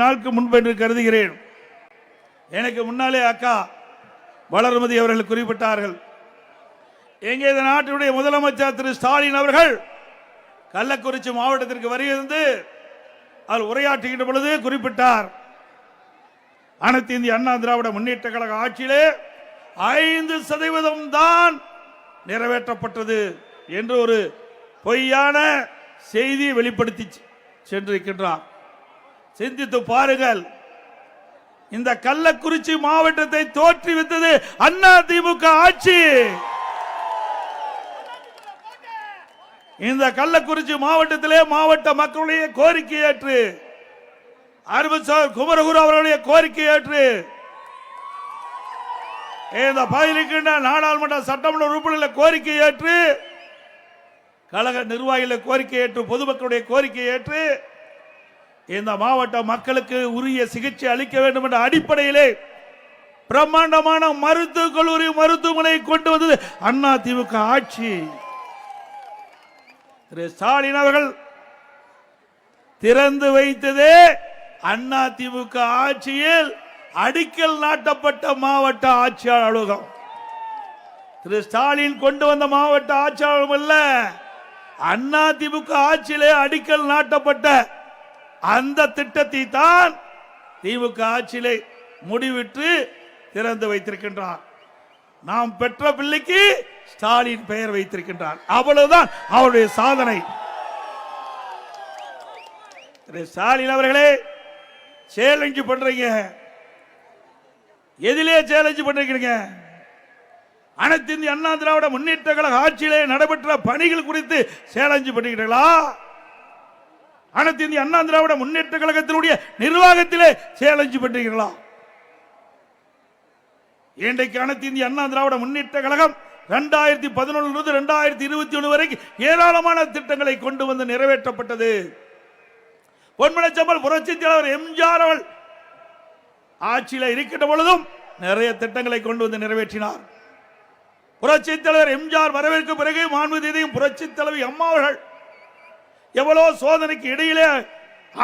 நாளுக்கு முன்பு என்று கருதுகிறேன். எனக்கு முன்னாலே அக்கா வளர்மதி அவர்கள் குறிப்பிட்டார்கள். எங்கே இந்த நாட்டினுடைய முதலமைச்சர் திரு ஸ்டாலின் அவர்கள் கள்ளக்குறிச்சி மாவட்டத்திற்கு வருகிறது அவர் உரையாற்றுகின்ற பொழுது குறிப்பிட்டார். அனைத்து இந்திய அண்ணா திராவிட முன்னேற்ற கழக ஆட்சியிலே ஐந்து சதவீதம் தான் நிறைவேற்றப்பட்டது என்று ஒரு பொய்யான செய்தியை வெளிப்படுத்தி சென்றிருக்கின்றார். சிந்தித்து பாருங்கள். இந்த கள்ளக்குறிச்சி மாவட்டத்தை தோற்றுவித்தது அண்ணா திமுக ஆட்சி. இந்த கள்ளக்குறிச்சி மாவட்டத்திலே மாவட்ட மக்களுடைய கோரிக்கை ஏற்று அருமசார் குமரகுரு அவர்களுடைய கோரிக்கை ஏற்று இந்த பகுதியிருக்கின்ற நாடாளுமன்ற சட்டமன்ற உறுப்பினர்கள் கோரிக்கை ஏற்று கழக நிர்வாகிகள் கோரிக்கை ஏற்று பொதுமக்களுடைய கோரிக்கை ஏற்று இந்த மாவட்ட மக்களுக்கு உரிய சிகிச்சை அளிக்க வேண்டும் என்ற அடிப்படையிலே பிரம்மாண்டமான மருத்துவக் கல்லூரி மருத்துவமனை கொண்டு வந்தது அண்ணா திமுக ஆட்சி. திரு ஸ்டாலின் அவர்கள் திறந்து வைத்ததே அண்ணா திமுக ஆட்சியில் அடிக்கல் நாட்டப்பட்ட மாவட்ட ஆட்சியாளர் அலுவலகம். திரு ஸ்டாலின் கொண்டு வந்த மாவட்ட ஆட்சியாளரும் அல்ல அண்ணா திமுக ஆட்சியிலே அடிக்கல் நாட்டப்பட்ட அந்த திட்டத்தை தான் திமுக ஆட்சியிலே முடிவிட்டு திறந்து வைத்திருக்கின்றார் நாம் பெற்ற பிள்ளைக்கு ஸ்டாலின் பெயர் வைத்திருக்கின்றார் அவ்வளவுதான் அவருடைய சாதனை. ஸ்டாலின் அவர்களே சேலஞ்ச் பண்றீங்க. எதிலே சேலஞ்ச் பண்றீங்க. அனைத்து இந்திய அண்ணா திராவிட முன்னேற்ற கழக ஆட்சியிலே நடைபெற்ற பணிகள் குறித்து சேலஞ்சு பண்ணிக்கிறீங்களா அனைத்து இந்திய அண்ணா திராவிட முன்னேற்ற கழகத்தினுடைய நிர்வாகத்திலே சேலஞ்சு பண்றீங்களா இன்றைக்கு அனைத்து இந்திய அண்ணா திராவிட முன்னேற்ற கழகம் ரெண்டாயிரத்தி பதினொன்றிலிருந்து ரெண்டாயிரத்தி இருபத்தி ஒன்று வரைக்கும் ஏராளமான திட்டங்களை கொண்டு வந்து நிறைவேற்றப்பட்டது. பொன்மனச்சம்பல் புரட்சி தலைவர் எம்ஜிஆர் அவள் ஆட்சியில் இருக்கின்ற பொழுதும் நிறைய திட்டங்களை கொண்டு வந்து நிறைவேற்றினார். புரட்சி தலைவர் எம்ஜிஆர் வரவேற்கு பிறகு மாண்புதியும் புரட்சி தலைவி அம்மா அவர்கள் எவ்வளவு சோதனைக்கு இடையிலே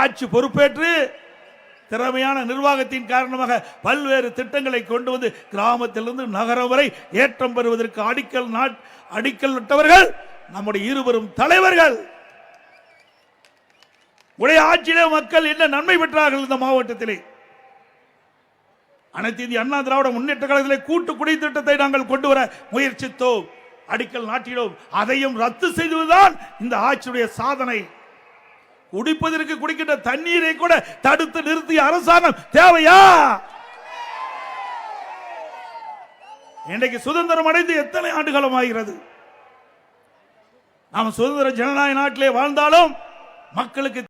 ஆட்சி பொறுப்பேற்று திறமையான நிர்வாகத்தின் காரணமாக பல்வேறு திட்டங்களை கொண்டு வந்து கிராமத்திலிருந்து நகரம் வரை ஏற்றம் பெறுவதற்கு அடிக்கல் நாட் அடிக்கல் விட்டவர்கள் நம்முடைய இருவரும் தலைவர்கள். உடைய ஆட்சியிலே மக்கள் என்ன நன்மை பெற்றார்கள் இந்த மாவட்டத்திலே? அனைத்து இந்திய அண்ணா திராவிட முன்னேற்ற கழகத்திலே கூட்டு குடி திட்டத்தை நாங்கள் கொண்டு வர முயற்சித்தோம். அடிக்கல் நாட்டினோம். அதையும் ரத்து செய்துதான் இந்த ஆட்சியுடைய சாதனை. குடிப்பதற்கு குடிக்கின்ற தண்ணீரை கூட தடுத்து நிறுத்திய அரசாங்கம் தேவையா? இன்றைக்கு சுதந்திரம் அடைந்து எத்தனை ஆண்டுகளும் ஆகிறது? நாம் சுதந்திர ஜனநாயக நாட்டிலே வாழ்ந்தாலும் மக்களுக்கு